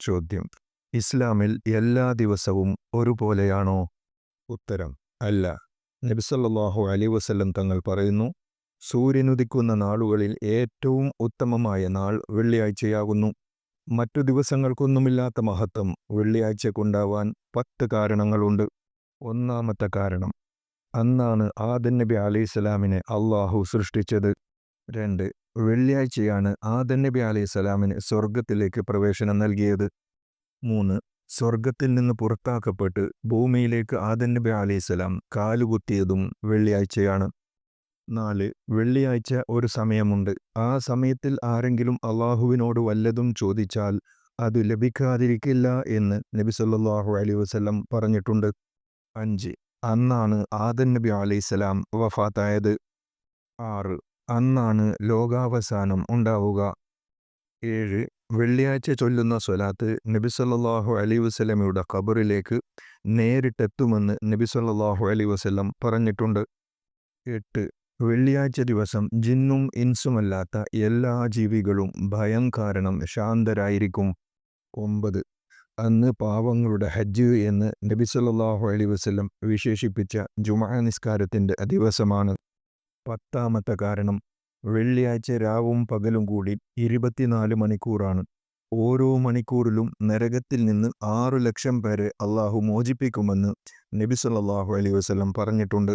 ചോദ്യം. ഇസ്ലാമിൽ എല്ലാ ദിവസവും ഒരുപോലെയാണോ? ഉത്തരം അല്ല. നബിസല്ലാഹു അലി വസല്ലം തങ്ങൾ പറയുന്നു സൂര്യനുദിക്കുന്ന നാളുകളിൽ ഏറ്റവും ഉത്തമമായ നാൾ വെള്ളിയാഴ്ചയാകുന്നു. മറ്റു ദിവസങ്ങൾക്കൊന്നുമില്ലാത്ത മഹത്വം വെള്ളിയാഴ്ചക്കുണ്ടാവാൻ പത്ത് കാരണങ്ങളുണ്ട്. ഒന്നാമത്തെ കാരണം അന്നാണ് ആദൻ നബി അലൈഹി സ്വലാമിനെ അള്ളാഹു സൃഷ്ടിച്ചത്. രണ്ട് വെള്ളിയാഴ്ചയാണ് ആദൻ നബി അലൈഹി സ്വലാമിന് സ്വർഗത്തിലേക്ക് പ്രവേശനം നൽകിയത്. മൂന്ന് സ്വർഗത്തിൽ നിന്ന് പുറത്താക്കപ്പെട്ട് ഭൂമിയിലേക്ക് ആദൻ നബി അലൈഹി സ്വലാം കാലുകുത്തിയതും വെള്ളിയാഴ്ചയാണ്. നാല് വെള്ളിയാഴ്ച ഒരു സമയമുണ്ട്. ആ സമയത്തിൽ ആരെങ്കിലും അള്ളാഹുവിനോട് വല്ലതും ചോദിച്ചാൽ അത് ലഭിക്കാതിരിക്കില്ല എന്ന് നബി സല്ലാഹു അലൈഹി വസല്ലം പറഞ്ഞിട്ടുണ്ട്. അഞ്ച് അന്നാണ് ആദൻ നബി അലൈഹിസ്സലാം വഫാത്തായത്. ആറ് അന്നാണ് ലോകാവസാനം ഉണ്ടാവുക. ഏഴ് വെള്ളിയാഴ്ച ചൊല്ലുന്ന സ്വലാത്ത് നബി സല്ലല്ലാഹു അലൈഹി വസല്ലമയുടെ ഖബറിലേക്ക് നേരിട്ടെത്തുമെന്ന് നബി സല്ലല്ലാഹു അലൈഹി വസല്ലം പറഞ്ഞിട്ടുണ്ട്. എട്ട് വെള്ളിയാഴ്ച ദിവസം ജിന്നും ഇൻസുമല്ലാത്ത എല്ലാ ജീവികളും ഭയം കാരണം ശാന്തരായിരിക്കും. ഒമ്പത് അന്ന് പാവങ്ങളുടെ ഹജ്ജ് എന്ന് നബി സല്ലല്ലാഹു അലൈഹി വസല്ലം വിശേഷിപ്പിച്ച ജുമാ നിസ്കാരത്തിന്റെ ദിവസമാണ്. പത്താമത്തെ കാരണം വെള്ളിയാഴ്ച രാവും പകലും കൂടി ഇരുപത്തിനാല് മണിക്കൂറാണ്. ഓരോ മണിക്കൂറിലും നരകത്തിൽ നിന്ന് ആറു ലക്ഷം പേരെ അള്ളാഹു മോചിപ്പിക്കുമെന്ന് നബി സല്ലല്ലാഹു അലൈഹി വസല്ലം പറഞ്ഞിട്ടുണ്ട്.